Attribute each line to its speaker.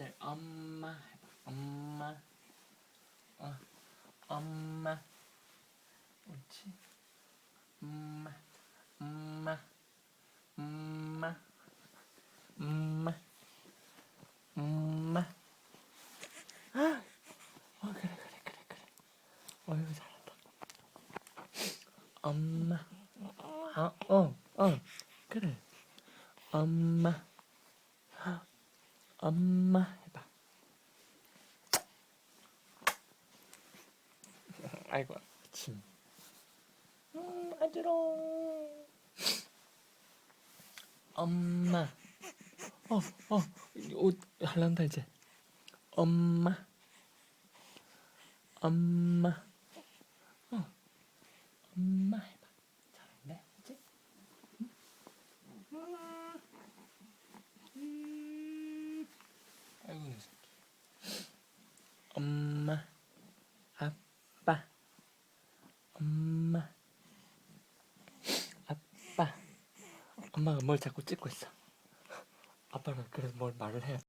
Speaker 1: 다들 엄마. 엄마. 어, 엄마. 옳지. 엄마. 엄마. 엄마. 엄마. 엄마. 아! 어, 그래, 그래, 그래, 그래. 어이구, 잘한다. 엄마. 아, 어, 어, 그래. 엄마. 엄마 해봐. 아이고, 침. 음, 아주롱. 엄마. 어, 어, 옷 할란다 이제. 엄마. 엄마. 어, 엄마 해봐. 잘한다, 이제. 음. 음. 아이고 내 새끼. 엄마, 아빠, 엄마, 아빠. 엄마가 뭘 자꾸 찍고 있어. 아빠는 그래서 뭘 말을 해.